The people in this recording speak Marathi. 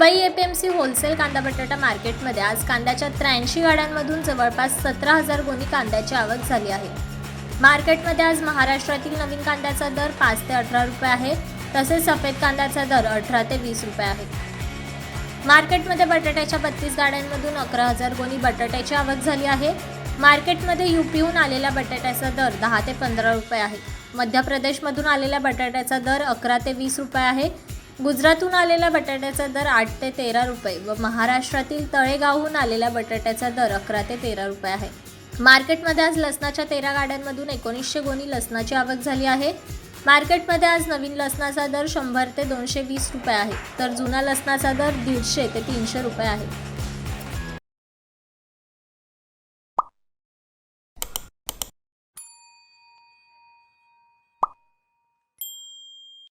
सी होलसेल कांदा बटाटा मार्केटमध्ये आज कांद्याच्या त्र्याऐंशी गाड्यांमधून जवळपास सतरा हजार गोणी कांद्याची आवक झाली आहे. मार्केटमध्ये आज महाराष्ट्रातील नवीन कांद्याचा दर पाच ते अठरा रुपये आहे तसेच सफेद कांद्याचा दर अठरा ते वीस रुपये आहे. मार्केटमध्ये बटाट्याच्या बत्तीस गाड्यांमधून अकरा हजार गोणी बटाट्याची आवक झाली आहे. मार्केटमध्ये युपीहून आलेल्या बटाट्याचा दर दहा ते पंधरा रुपये आहे. मध्य प्रदेशमधून आलेल्या बटाट्याचा दर अकरा ते वीस रुपये आहे गुजरातहून आलेल्या बटाट्याचा दर आठ ते तेरा रुपये व महाराष्ट्रातील तळेगावहून आलेल्या बटाट्याचा दर अकरा ते तेरा रुपये आहे. मार्केटमध्ये आज लसणाच्या तेरा गाड्यांमधून एकोणीसशे गोणी लसणाची आवक झाली आहे. मार्केटमध्ये आज नवीन लसणाचा दर शंभर ते दोनशे वीस रुपये आहे तर जुना लसणाचा दर दीडशे ते तीनशे रुपये आहे.